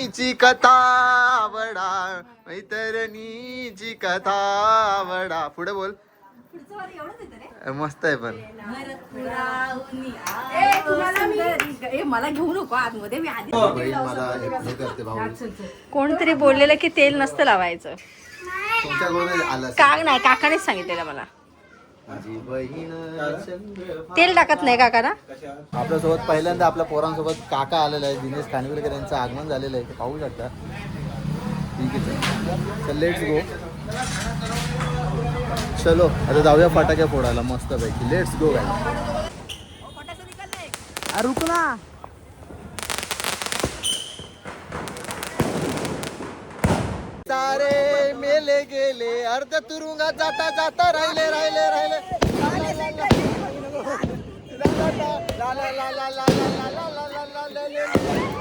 मैत्रणीची कथा आवडा मैत्रणीची कथा आवडा. पुढे बोल. मस्त आहे पण. हो, कोणतरी बोललेलं की तेल नसतं लावायचं. काग नाही काकानेच सांगितलेलं मला. तेल टाकत नाही काका ना आपल्यासोबत पहिल्यांदा आपल्या पोरांसोबत काका आलेला आहे दिनेश खानविलकर यांचं आगमन झालेलं आहे ते पाहू शकता. ठीक आहे चल. लेट्स गो चलो आता जाऊया फटाक्या फोडायला मस्त पैकी लेट्स गो गाय रुक सारे मेले गेले अर्ध तुरुंगात जाता जाता राहिले राहिले राहिले ला ला ला ला ला ला ला ला ला ला ला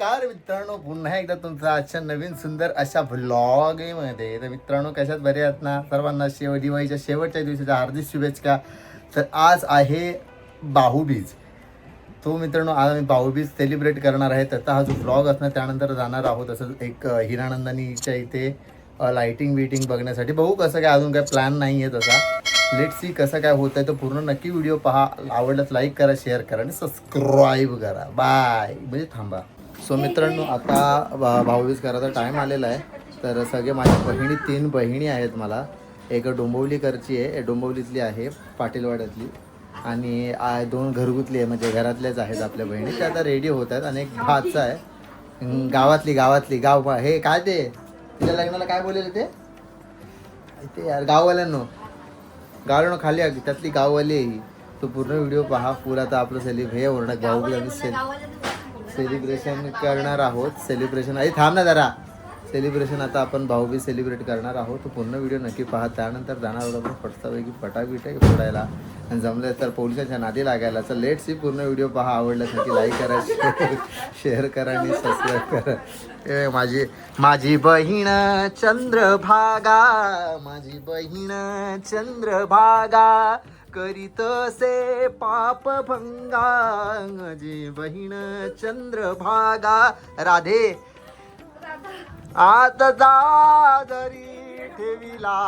नमस्कार मित्रांनो पुन्हा एकदा तुमचा आजच्या नवीन सुंदर अशा व्लॉगमध्ये तर मित्रांनो कशात बरे आहात ना? सर्वांना शेव दिवाळीच्या शेवटच्या दिवशीच्या हार्दिक शुभेच्छा. तर आज आहे बाहुबीज तो मित्रांनो आज आम्ही बाहुबीज सेलिब्रेट करणार आहे. त्याचा हा जो व्लॉग असणार त्यानंतर जाणार आहोत असं एक हिरानंदानीच्या इथे लाइटिंग बिटिंग बघण्यासाठी. बघू कसं काय अजून काय प्लॅन नाही आहे तसा. लेट सी कसं काय होत आहे तो पूर्ण नक्की व्हिडिओ पहा. आवडल्यास लाईक करा शेअर करा आणि सबस्क्राईब करा. बाय म्हणजे थांबा. सो मित्रांनो आता भा- भाऊबीज करायचा टाईम आलेला आहे. तर सगळे माझ्या बहिणी तीन बहिणी आहेत मला. एक डोंबवलीकरची आहे. डोंबवलीतली आहे पाटीलवाड्यातली. आणि दोन घरगुतली आहे म्हणजे घरातल्याच आहेत आपल्या बहिणी. त्या आता रेडी होत आहेत आणि एक भातचा आहे. गावातली गावातली. गाव हे काय ते? तिच्या लग्नाला काय बोलेल ते? ते यार गाववाल्यांनो. गाववाल्यांनो खाली अगदी त्यातली गाववाली आहे ही. तो पूर्ण व्हिडिओ पहा. पुरा आता आपलं सेलिब हे ओरडा भाऊ सेल सेलिब्रेशन करणार आहोत. सेलिब्रेशन आई थांब ना जरा. सेलिब्रेशन आता आपण भाऊबी सेलिब्रेट करणार आहोत. तो पूर्ण व्हिडिओ नक्की पहा. त्यानंतर जाणार आहोत आपण फटसापैकी आहे फोडायला. आणि जमलं तर पोलिसांच्या नादी लागायला. तर लेट सी पूर्ण व्हिडिओ पहा. आवडल्यास नक्की लाईक करा शेअर शेअर करा आणि सबस्क्राईब करा. ए माझी माझी बहीण चंद्रभागा. माझी बहीण चंद्रभागा. करीत से पाप भंगा जे बहीण चंद्रभागा राधे. आत जादरी ठेविला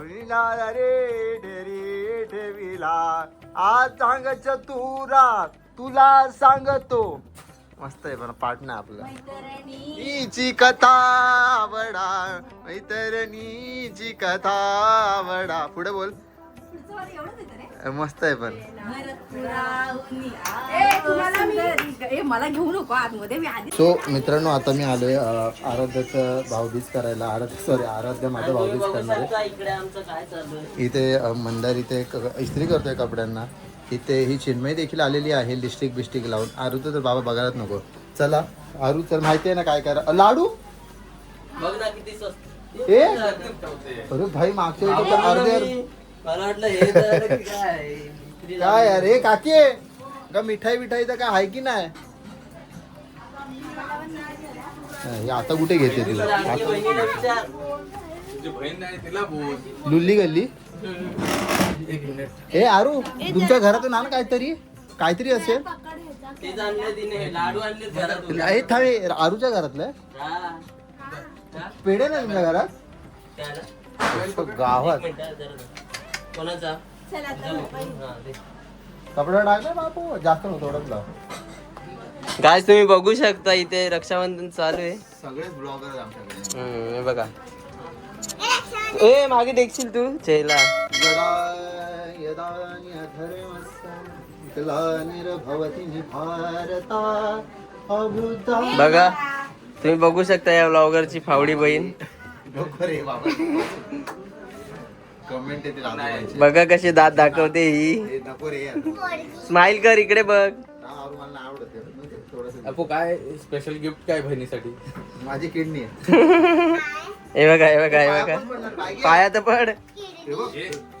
विणा रे ढेरी ठेविला. आज सांग चतुरा तुला सांगतो. मस्त आहे पण पाठ ना आपलं. नीची कथा आवडा मैत्रिणीची कथा आवडा. पुढे बोल. मस्त आहे पण. ए, तुम्हाला मी- ए, मला घेऊ नको आतमध्ये मी आधी सो मित्रांनो आता मी आलोय आराध्याचं भावबीज करायला. आराध्य सॉरी आराध्य माझं भावबीज करणार. आहे इकडे आमचं काय चालू आहे. इथे मंदार इथे इस्त्री करतोय कपड्यांना. इथे ही चिन्मय देखील आलेली आहे लिस्टिक बिस्टिक लावून. आरूचं तर बाबा बघायलाच नको. चला आरू तर माहिती आहे ना काय करा लाडू? बघ ना किती स्वस्त ए? अरे भाई मागच्या अर्धे- मला वाटलं हे तर काय इस्त्री काय यार हे काकी आहे? का मिठाई बिठाई तर काय आहे की नाही? हे आता कुठे घेते तुला? बहिणीला विचार. लुल्ली गल्ली? ए आरू तुमच्या घरातून आण काहीतरी. काहीतरी असेल. तेच आणले तिने लाडू आणले घरातून. हे थांबे आरूच्या घरातलं? आहे? हा. हा? पेढे ना तुमच्या घरात? गावात. एक मिनिट, जरा जरा. कोणाचा? हा, दे. कपडा टाकला बापू जास्त नव्हतं गायस तुम्ही बघू शकता इथे रक्षाबंधन चालू आहे. सगळेच ब्लॉगर आमच्याकडे. हम्म, हे बघा. ए मागे देखशील तू? चेला. यदा यदा अभूता बघा तुम्ही बघू शकता या ब्लॉगरची फावडी बहीण. नको रे बाबा. कमेंट येतील आजोबांची. बघा कशी दात दाखवते ही. ए, नको रे. यार. स्माइल कर इकडे बघ. हा, आवडत आहे. थोडंसं आपो काय स्पेशल गिफ्ट काय बहिणीसाठी? माझी किडनी आहे. हे बघा हे बघा हे बघा. पण. पायात पड. हे बघ,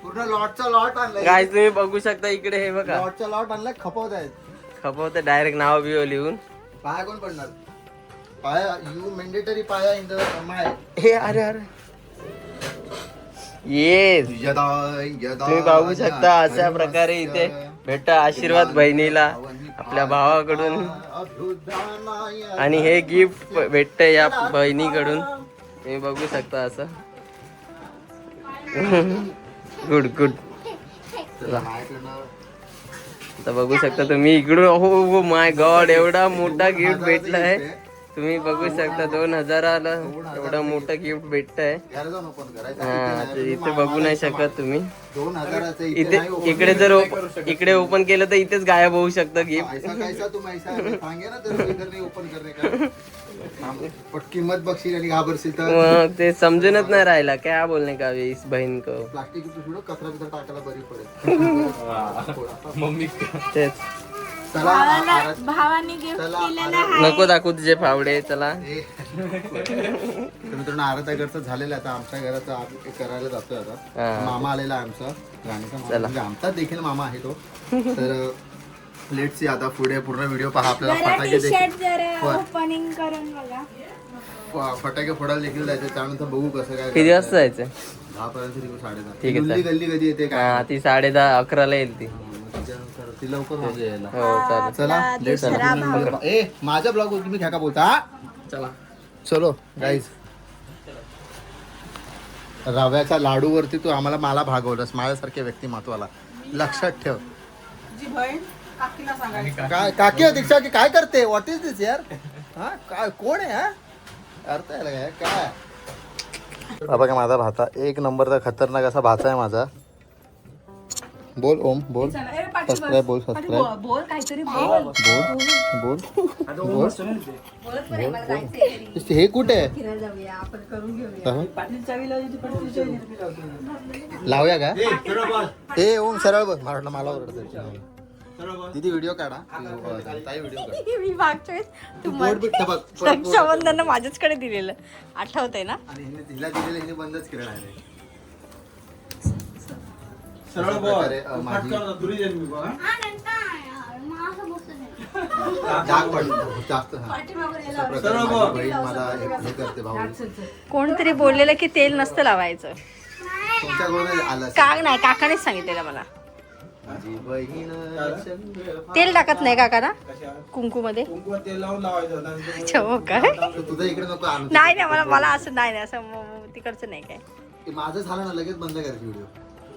पूर्ण लॉटचा लॉट आणलाय. काय तुम्ही बघू शकता इकडे हे बघा. लॉटचा लॉट आणलाय खपवत आहेत. खपवत डायरेक्ट नाव बिव लिहून पाया कोण पडणार? पाया यू मेंडेटरी पाया इन द माय हे अरे अरे. येस तुम्ही बघू शकता अशा प्रकारे इथे भेटत आशीर्वाद बहिणीला आपल्या भावाकडून. आणि हे गिफ्ट भेटत या बहिणीकडून. तुम्ही बघू शकता असं. गुड गुड बघू शकता तुम्ही इकडून. हो माय गॉड एवढा मोठा गिफ्ट भेटलाय. तुम्ही बघू शकता दोन हजाराला एवढं मोठं गिफ्ट भेटतंय. हा तर इथे बघू नाही शकत तुम्ही. इथे इकडे जर इकडे ओपन केलं तर इथेच गायब होऊ शकतं गिफ्ट किंमत बघशील आणि घाबरशील तर ते समजूनच नाही राहिला. क्या बोलणे का इस बहीण को प्लास्टिक पिशवी कचरा बिचरा टाकायला बरी पडेल. मम्मी. तेच. चला आराध- भावाने गिफ्ट चला नको दाखवू तुझे फावडे चला. ए. तर मित्रांनो घरचं झालेलं आहे आता. आमच्या घराचं आम्ही करायला जातोय आता. मामा आलेला आहे आमचा राणीचा मामा. म्हणजे आमचा देखील मामा आहे तो. तर लेट सी आता पुढे पूर्ण व्हिडिओ पहा. आपल्याला फटाके देखील जरा ओपनिंग करून बघा. फ- फटाके फोडायला देखील जायचं त्यानंतर बघू कसं काय किती वाजता जायचं दहा पर्यंत साडेदहा. ठीक आहे, गल्ली गल्ली कधी येते काय? हा ती साडे दहा अकराला येईल ती. ती लवकर होते यायला हो चालेल. चला ए माझा ब्लॉग तुम्ही घ्या का बोलता? हा? चला. चलो गाईज रव्याच्या लाडूवरती तू आम्हाला मला भागवलंस. माझ्यासारख्या व्यक्तिमत्वाला लक्षात ठेव. काय काकी. आहे दीक्षा की काय करते? व्हॉट इज दिस यार? हा काय कोण आहे हा? अर्थ आहे काय? काय? बाबा का माझा भाता एक नंबरचा खतरनाक असा भाचा आहे माझा. बोल ओम बोल. सबस्क्राईब बोल सबस्क्राईब बोल काहीतरी बोल बोल. बोल बोल. हे कुठे? आहे फिरायला जाऊया आपण करून घेऊया. लावूया का? ए ओम सरळ बघ मला मला ओरडत दीदी व्हिडिओ काढा. ताई व्हिडिओ काढा. मी मागच्या वेळेस तू बोर्ड बिट बघ परत बोर्ड. रक्षाबंधन माझ्याचकडे दिलेलं. आठवतंय ना? आणि हिने तिला दिलेलं हिने बंदच केलं आहे सरळ प्रकारे, अ, माझी- तुरी मी बघा. डाग पडतो जास्त हा. अशा प्रकारे सरळ माझी बोल. बहीण मला हे- हे करते भाऊ कोणतरी बोललेलं की तेल नसतं लावायचं. तुमच्याकडून आलं असेल. काक नाही काकानेच सांगितलेलं मला. माझी बहीण चंद्रभागा. तेल टाकत नाही काका ना? कुंकू मध्ये कुंकू तेल लावून लावायचं नंतर अच्छा हो काय? तू तुझं इकडे नको आणू. नाही नाही मला मला असं नाही नाही असं म- म- तिकडचं नाही काय. ते माझं झालं ना लगेच बंद करायची व्हिडिओ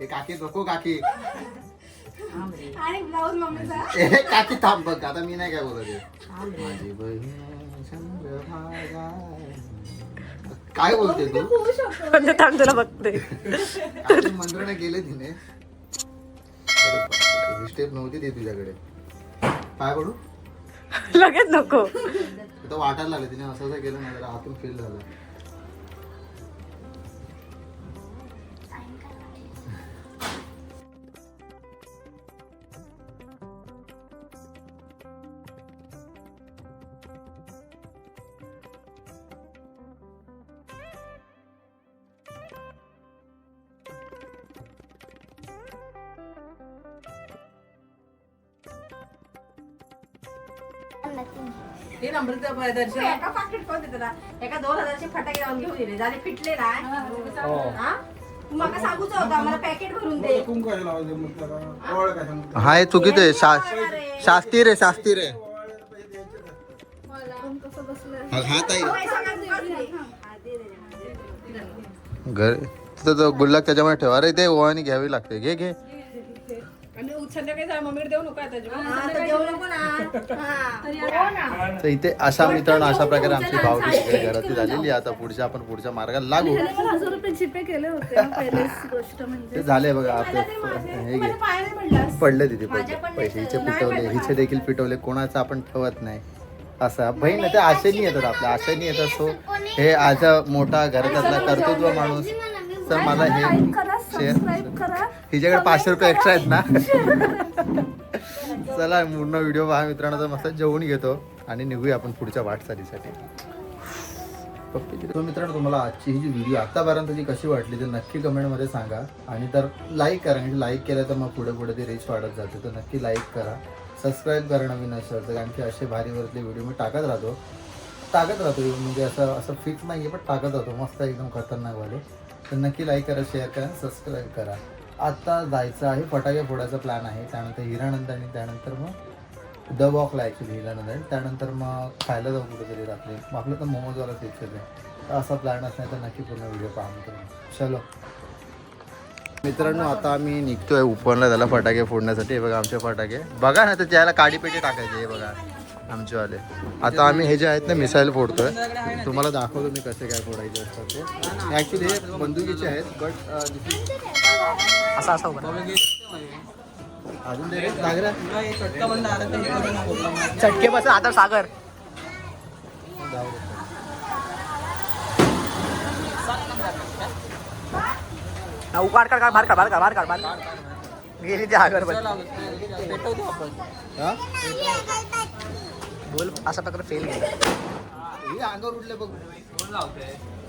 हे काकी नको काकी? काकी थांब बघ आता मी नाही काय बोलत आहे. माझी बहीण चंद्रभागा. काय बोलते तू? थांब तुला बघते. काकी मंत्रणे केले तिने. ही स्टेप नव्हती ती तुझ्याकडे. काय करू लगेच नको. तर वाटायला लागलं तिने असं असं केलं ना जरा आतून फील झालं. एका पाकिट कोण देतं ना? एका दोन हजारचे फटाके लावून घेऊन दिले. झाले फिटले ना? हा? तू सांगूच होता पॅकेट भरून दे. हा? हे चुकीचं आहे? शा शास्ती रे शास्ती रे. हा? हा, दे, दे. घर तिथं तो गुल्लक त्याच्यामध्ये ठेवा. अरे ते ओवाळणी घ्यावी लागते. घे घे. हा, तर देऊ नको ना. हा. तर इथे अशा मित्रांनो अशा प्रकारे आमची भावकी सगळी घरातली झालेली आहे. आता पुढच्या आपण पुढच्या मार्गाला लागू. हजार रुपये जीपे केले होते ना पहिलीच गोष्ट म्हणजे. ते झाले बघा आता हे घे. पडले तिथे पैसे पैसे हिचे पिटवले हिचे देखील पिटवले कोणाचं आपण ठेवत नाही. असा बहीण ते आशेनी येतात आपल्या आशेनी येतात सो हे आज मोठा घरातला कर्तृत्व माणूस तर मला हे शेअर हिच्याकडे पाचशे रुपये एक्स्ट्रा आहेत ना? चला पूर्ण व्हिडिओ पहा मित्रांनो तर मस्त जेवून घेतो आणि निघूया आपण पुढच्या वाटचालीसाठी तो मित्रांनो तुम्हाला आजची ही जी व्हिडिओ आतापर्यंतची कशी वाटली तर नक्की कमेंटमध्ये सांगा. आणि तर लाईक करा म्हणजे लाईक केलं तर मग पुढे पुढे ते रीच वाढत जाते. तर नक्की लाईक करा. सबस्क्राईब करा नवीन असेल तर कारण की असे भारी वरतले व्हिडिओ मी टाकत राहतो. टाकत राहतो म्हणजे असं असं फिक्स नाही आहे पण टाकत राहतो. मस्त एकदम खतरनाक वाले. तर नक्की लाईक करा शेअर करा सबस्क्राईब करा. आत्ता जायचं आहे फटाके फोडायचा प्लॅन आहे. त्यानंतर हिरानंद आणि त्यानंतर मग द वॉकला ॲक्च्युली हिरानंद आणि त्यानंतर मग खायला जाऊ कुठेतरी रात्री. मग आपलं तर मोमोजवाला फिक्स आहे. तर असा प्लॅन असणार तर नक्की पूर्ण व्हिडिओ पाहून मित्रांनो चलो. मित्रांनो आता आम्ही निघतोय उपनला त्याला फटाके फोडण्यासाठी. हे बघा आमचे फटाके. बघा ना तर त्याला काडीपेटी टाकायची हे बघा. आमचेवाले आता आम्ही हे जे आहेत ना मिसाईल फोडतोय. तुम्हाला दाखवतो मी कसे काय फोडायचे असतात ते. ॲक्च्युली हे बंदुकीचे आहेत बट असा असा अजून चटके बस आता सागर. उकाड काढ बाहेर काढ बाहेर काढ बाहेर काढ बाहेर काढ. गेली ती आगर हा? बोल अशा प्रकारे फेल गेला हे अंगावर उठले बघ.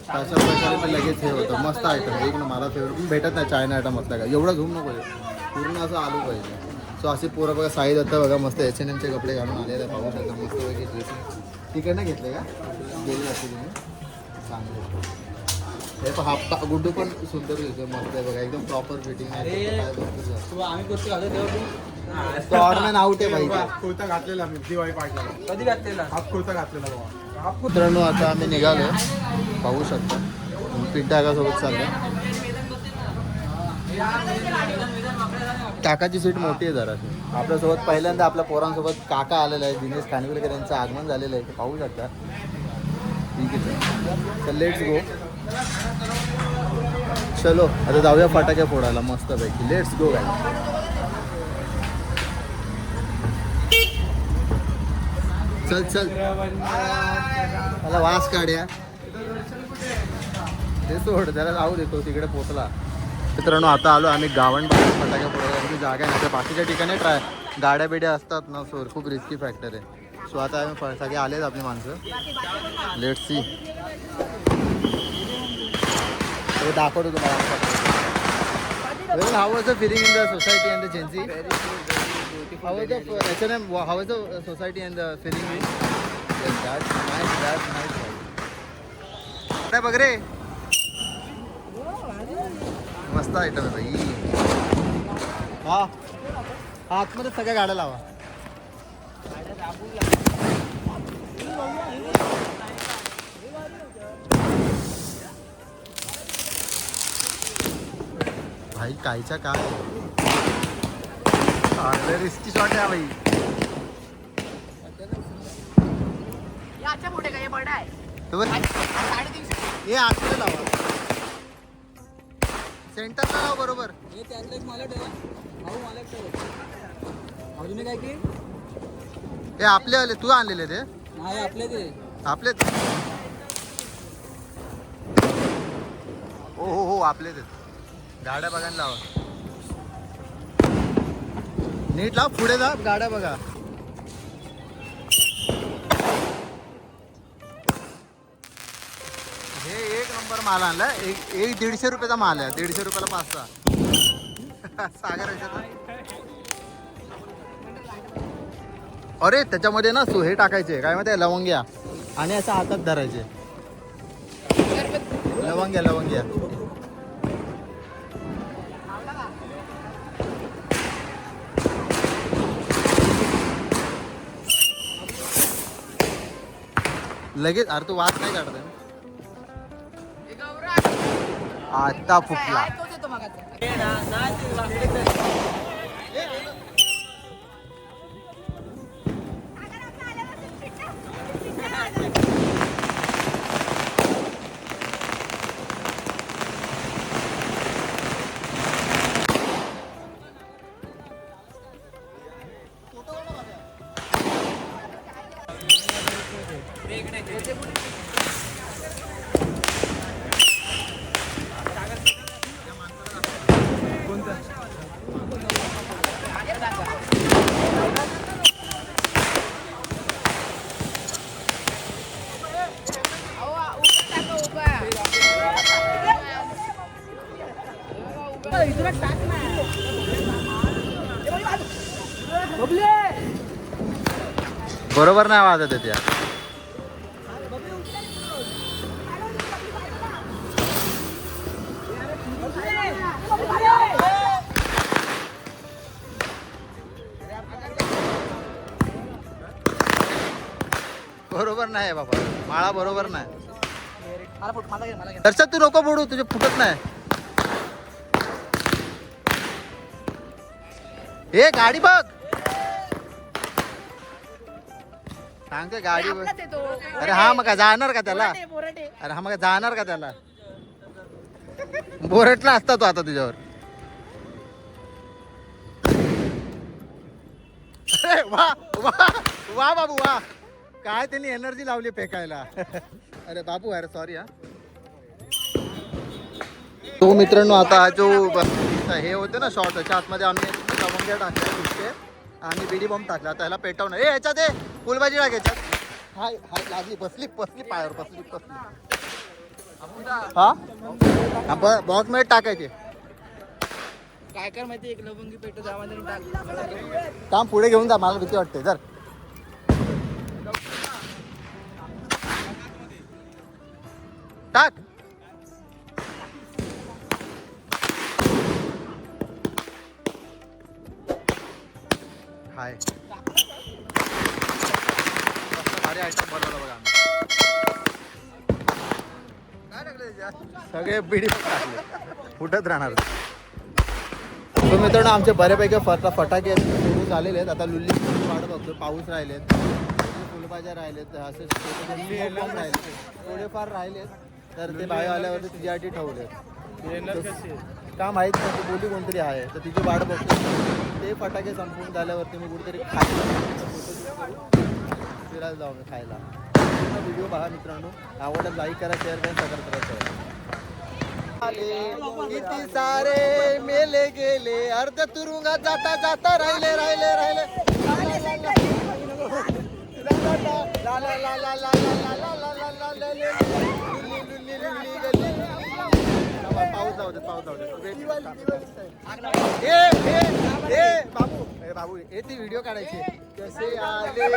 अशा प्रकारे पण लगेच हे होतं. मस्त आयटम एक ना मला फेवरेट पण भेटत नाही चायना आयटम असला का? एवढा झूम नको. पूर्ण असं आलू पाहिजे. सो असे पोरं बघा साईज आता बघा मस्त एच एन एमचे कपडे घालून आलेले आहे पाहू शकता मस्त पैकी ड्रेसिंग तिकडनं घेतले का? गेले असते तुम्ही. चांगले. हे पण हाफ गुड्डू पण सुंदर दिसतो मस्त आहे बघा. एकदम प्रॉपर फिटिंग आम्ही कुर्ती घालतो तेव्हा तो ऑर्नमेन आउट आहे भाई कुर्ता घातलेला मी दिवाळी पाठला कधी घातलेला? हाफ कुर्ता घातलेला बाबा हाफ मित्रांनो आता आम्ही निघालो पाहू शकता. पिंटा सोबत चाललो काकाची सीट मोठी आहे जरा. आपल्यासोबत पहिल्यांदा आपल्या पोरांसोबत काका आलेला आहे दिनेश खानविलकर यांचं आगमन झालेलं आहे. ते पाहू शकता. ठीक आहे. तर लेट्स गो चलो आता जाऊया फटाके फोडायला. मस्तपैकी. लेट्स गो गाय चल चल. मला वास काढ्या ते सोड त्याला लावू देतो तिकडे पोचला. मित्रांनो आता आलो आम्ही गावण फटाके फोडायला जागा आहे तर बाकीच्या ठिकाणी ट्राय गाड्या बिड्या असतात ना सोर खूप रिस्की फॅक्टर आहे. सो आता आम्ही सगळे आलेच आपली माणसं. लेट सी हे दाखवतो तुम्हाला. How was the feeling in the society and the Gen Z how was the H N M how was the society and the feeling काय बघ रे मस्त आयटम आहे भाई. हा. आतमध्ये सगळ्या गाड्या लावा. भाई कायच्या काय? रिस्की शॉट आहे हा भाई. हे आतमध्ये लावा. सेंटरला लावा बरोबर. अजून काय की? हे आपले आले तू आणलेले ते. नाही आपले ते. आपले हो हो हो आपले ते. गाड्या बघायला लावा. नीट लाव पुढे जा गाड्या बघा. हे एक नंबर माल आणला एक एक दीडशे रुपयाचा माल आहे. दीडशे रुपयाला पाच सहा सागर अरे त्याच्यामध्ये ना सो हे टाकायचे. काय माहिती लवंग्या. आणि असं हातात धरायचे. लवंग्या लवंग्या. लगेच अरे तू वास नाही काढत आता फुटला. Thank you. कोणता? बरोबर नाही वाजत आहे त्या. बरोबर नाही बाबा. माळा बरोबर नाही. दर्शक, तू नको फोडू तुझे फुटत नाही. गाडी बघ. सांगते गाडी अरे हा मग काय जाणार का त्याला? अरे हा मग काय जाणार का त्याला? बोरटला असता तो आता तुझ्यावर. अरे वा वा वा बाबू वा. काय त्यांनी एनर्जी लावली फेकायला. अरे बाबू अरे सॉरी हा. तो मित्रांनो आता जो हे होते ना शॉर्ट त्याच्या आतमध्ये आम्ही लवंग्या टाकल्या दुसरे आणि बिडी बॉम्ब टाकला. त्याला पेटवणं ए याच्यात ए! फुलभाजी टाक याच्यात. हाय हाय लागली बसली बसली पायावर बसली बसली. हा? बॉक्समध्ये टाकायचे काय कर माहिती एक लवंगी पेटो त्यामध्ये टाक. काम पुढे घेऊन जा मला भीती वाटते जर. टाक. हाय. भारी आयटम बनवला बघा आम्ही. सगळे बिडी फुटत राहणार. तो मित्रांनो आमचे बऱ्यापैकी फटा फटाके सुरू झालेले आहेत. आता लुल्ली वाट बघतो पाऊस राहिलेत. फुलभाज्या राहिलेत. असे राहिले. थोडेफार राहिलेत. तर ते बाहेर आल्यावरती तुझ्यासाठी ठेवले. का माहीत नाही ती बोली कोणतरी आहे. तर तिची वाट बघतो ते फटाके संपून झाल्यावरती मी कुठेतरी खायला मंदिरात मी खायला. व्हिडिओ बघा मित्रांनो. आवडला लाईक करा शेअर करा सगळं करत आले किती सारे मेले गेले. अर्ध तुरुंगात जाता जाता राहिले राहिले राहिले. पाऊस जाऊ दे बाबू बाबू हे व्हिडिओ काढायचे. कसे आले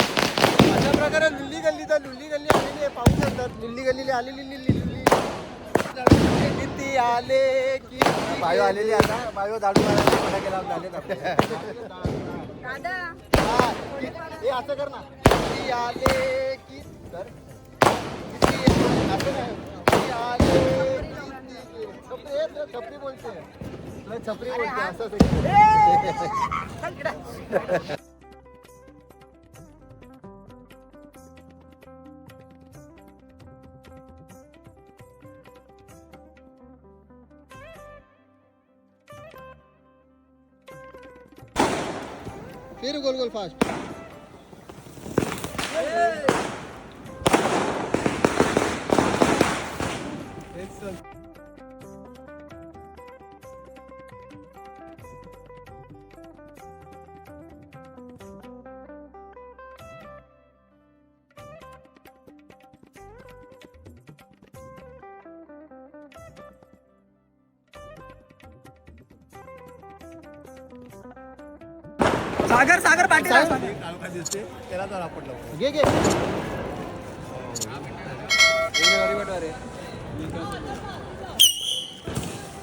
अशा प्रकारे लुल्ली गल्ली तर लुल्ली गल्ली आलेली आहे. पाऊस येतात लुल्ली गल्लीला आलेली लिल्ली. आले किती बायो आलेली आता. बायो दाडू मारायला झाले दादा. हा, कि- हे असं कर ना. आले की कर किती असं नाही. किती आले गेले. छपरी हे तर? छपरी बोलते. नाही, छपरी बोलते असं असं. फिर गोल गोल फास्ट सागर सागर पाटील घे घे.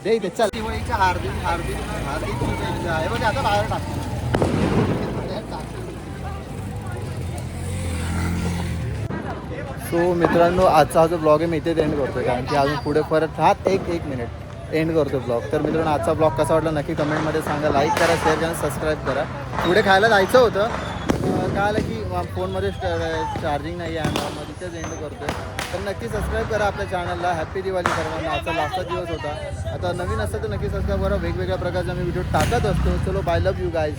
दे इथे चल. दिवाळीच्या हार्दिक हार्दिक हार्दिक शुभेच्छा. हे बघ आता बाहेर टाक. सो मित्रांनो आजचा हा जो ब्लॉग आहे मी इथेच एंड करतो कारण की अजून पुढे परत हात एक एक मिनिट एंड करतो ब्लॉग तर मित्रांनो आजचा ब्लॉग कसा वाटला नक्की कमेंटमध्ये सांगा. लाईक करा शेअर करा सबस्क्राईब करा. पुढे खायला जायचं होतं. काय आलं की फोनमध्ये चार्जिंग नाही आहे मग तिथेच एंड करतो तर नक्की सबस्क्राईब करा आपल्या चॅनलला हॅपी दिवाळी सर्वांना. आजचा लास्टचा दिवस होता. आता नवीन असतं तर नक्की सबस्क्राईब करा. वेगवेगळ्या प्रकारचे आम्ही व्हिडिओ टाकत असतो. चलो बाय लव्ह यू गाईज